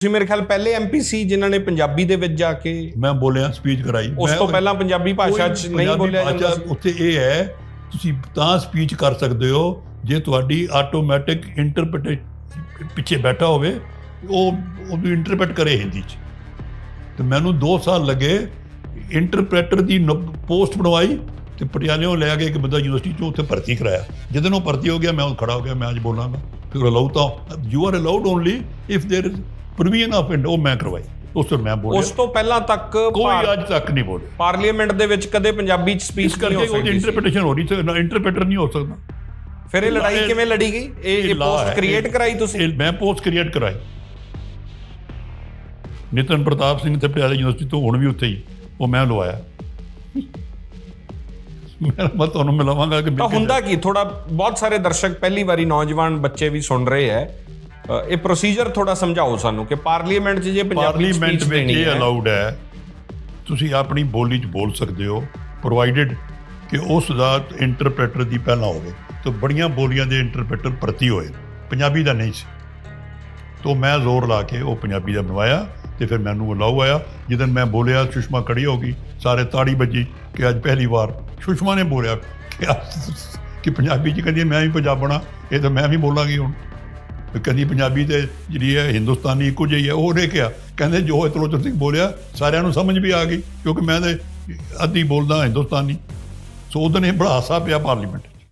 ਤੁਸੀਂ ਮੇਰੇ ਖਿਆਲ ਪਹਿਲੇ ਐਮਪੀ ਸੀ ਜਿਨ੍ਹਾਂ ਨੇ ਪੰਜਾਬੀ ਦੇ ਵਿੱਚ ਜਾ ਕੇ ਮੈਂ ਬੋਲਿਆ ਸਪੀਚ ਕਰਾਈ ਉਸ ਮੈਂ ਤੋਂ ਪਹਿਲਾਂ ਪੰਜਾਬੀ ਭਾਸ਼ਾ 'ਚ ਕੋਈ ਨਹੀਂ ਪੰਜਾਬੀ ਬੋਲਿਆ ਜਾਂਦਾ ਭਾਸ਼ਾ ਸੀ ਉੱਥੇ ਇਹ ਹੈ ਤੁਸੀਂ ਤਾਂ ਸਪੀਚ ਕਰ ਸਕਦੇ ਹੋ ਜੇ ਤੁਹਾਡੀ ਆਟੋਮੈਟਿਕ ਇੰਟਰਪ੍ਰੀਟੇਸ਼ਨ ਪਿੱਛੇ ਬੈਠਾ ਹੋਵੇ ਉਹ ਉਹਨੂੰ ਇੰਟਰਪ੍ਰੀਟ ਕਰੇ ਹਿੰਦੀ 'ਚ ਤੇ ਮੈਨੂੰ 2 ਸਾਲ ਲੱਗੇ ਇੰਟਰਪ੍ਰੀਟਰ ਦੀ ਪੋਸਟ ਬਣਵਾਈ ਤੇ ਪਟਿਆਲੇੋਂ ਲੈ ਕੇ ਇੱਕ ਬੰਦਾ ਯੂਨੀਵਰਸਿਟੀ 'ਚੋਂ ਉੱਥੇ ਭਰਤੀ ਕਰਾਇਆ ਜਦੋਂ ਉਹ ਭਰਤੀ ਹੋ ਗਿਆ ਮੈਂ ਉਹ ਖੜਾ ਹੋ ਗਿਆ ਮੈਂ ਅੱਜ ਬੋਲਾਂਗਾ ਫਿਰ ਅਲਾਉ ਤਾਂ you are allowed only if there is provision of ਉਹ ਮੈਂ ਕਰਵਾਈ। ਉਸ ਤੋਂ ਮੈਂ ਬੋਲਿਆ। ਉਸ ਤੋਂ ਪਹਿਲਾਂ ਤੱਕ ਕੋਈ ਅੱਜ ਤੱਕ ਨਹੀਂ ਬੋਲਿਆ। ਪਾਰਲੀਮੈਂਟ ਦੇ ਵਿੱਚ ਕਦੇ ਪੰਜਾਬੀ 'ਚ ਸਪੀਚ ਨਹੀਂ ਹੋ ਉਹਦੀ ਸਕਦੀ ਸੀ। ਇੰਟਰਪ੍ਰੀਟੇਸ਼ਨ ਹੋ ਰਹੀ ਤੇ ਇੰਟਰਪ੍ਰੀਟਰ ਨਹੀਂ ਹੋ ਸਕਦਾ। ਫਿਰ ਇਹ ਲੜਾਈ ਕਿਵੇਂ ਲੜੀ ਗਈ? ਇਹ ਪੋਸਟ ਕ੍ਰੀਏਟ ਕਰਾਈ ਤੁਸੀਂ? ਮੈਂ ਪੋਸਟ ਕ੍ਰੀਏਟ ਕਰਾਈ। ਨਿਤਨ ਪ੍ਰਤਾਪ ਸਿੰਘ ਤੇ ਪਟਿਆਲਾ ਯੂਨੀਵਰਸਿਟੀ ਤੋਂ ਹੁਣ ਵੀ ਉੱਥੇ ਹੀ। ਉਹ ਮੈਂ ਲਵਾਇਆ। ਮੈਂ ਮੈਂ ਤੁਹਾਨੂੰ ਮਿਲਾਵਾਂਗਾ ਕਿ ਤਾਂ ਹੁੰਦਾ ਕੀ? ਥੋੜਾ ਬਹੁਤ ਸਾਰੇ ਦਰਸ਼ਕ ਪਹਿਲੀ ਵਾਰੀ ਨੌਜਵਾਨ ਬੱਚੇ ਵੀ ਸੁਣ ਰਹੇ ਅ, ਇਹ ਪ੍ਰੋਸੀਜਰ ਥੋੜਾ ਸਮਝਾਓ ਸਾਨੂੰ ਕਿ ਪਾਰਲੀਮੈਂਟ 'ਚ ਜੇ ਪੰਜਾਬੀ ਪਾਰਲੀਮੈਂਟ ਸਪੀਚ ਵਿੱਚ ਦੇਣੀ ਇਹ ਹੈ। ਅਲਾਉਡ ਹੈ। ਤੁਸੀਂ ਆਪਣੀ ਬੋਲੀ 'ਚ ਬੋਲ ਸਕਦੇ ਹੋ ਪ੍ਰੋਵਾਈਡਡ ਕਿ ਉਸ ਦਾ ਇੰਟਰਪ੍ਰੀਟਰ ਦੀ ਪਹਿਲਾਂ ਹੋਵੇ। ਤਾਂ ਬੜੀਆਂ ਬੋਲੀਆਂ ਦੇ ਇੰਟਰਪ੍ਰੀਟਰ ਪ੍ਰਤੀ ਹੋਏ। ਪੰਜਾਬੀ ਦਾ ਨਹੀਂ ਸੀ। ਤੋਂ ਮੈਂ ਜ਼ੋਰ ਲਾ ਕੇ ਉਹ ਪੰਜਾਬੀ ਦਾ ਬਣਵਾਇਆ ਤੇ ਫਿਰ ਮੈਨੂੰ ਅਲਾਉ ਆਇਆ। ਜਦੋਂ ਮੈਂ ਬੋਲਿਆ ਸੁਸ਼ਮਾ ਖੜੀ ਹੋ ਗਈ ਸਾਰੇ ਤਾੜੀ ਵੱਜੀ ਕਿ ਅੱਜ ਪਹਿਲੀ ਵਾਰ। ਸੁਸ਼ਮਾ ਨੇ ਬੋਲਿਆ ਕਿ ਕਿ ਪੰਜਾਬੀ ਚ ਕਹਿੰਦੀ ਮੈਂ ਵੀ ਪੰਜਾਬਣਾ ਇਹ ਤਾਂ ਮੈਂ ਵੀ ਬੋਲਾਂਗੀ ਹੁਣ। ਕਦੀ ਪੰਜਾਬੀ ਤੇ ਜਿਹੜੀ ਹੈ ਹਿੰਦੁਸਤਾਨੀ ਇੱਕੋ ਜਿਹੀ ਹੈ ਉਹਨੇ ਕਿਹਾ। ਕਹਿੰਦੇ ਜੋ ਤਲੋਚਨ ਸਿੰਘ ਬੋਲਿਆ, ਸਾਰਿਆਂ ਨੂੰ ਸਮਝ ਵੀ ਆ ਗਈ, ਕਿਉਂਕਿ ਮੈਂ ਤੇ ਅੱਧੀ ਬੋਲਦਾ ਹਿੰਦੁਸਤਾਨੀ। ਸੋ ਉਹਦੇ ਨੇ ਬੜਾ ਹਾਸਾ ਪਿਆ ਪਾਰਲੀਮੈਂਟ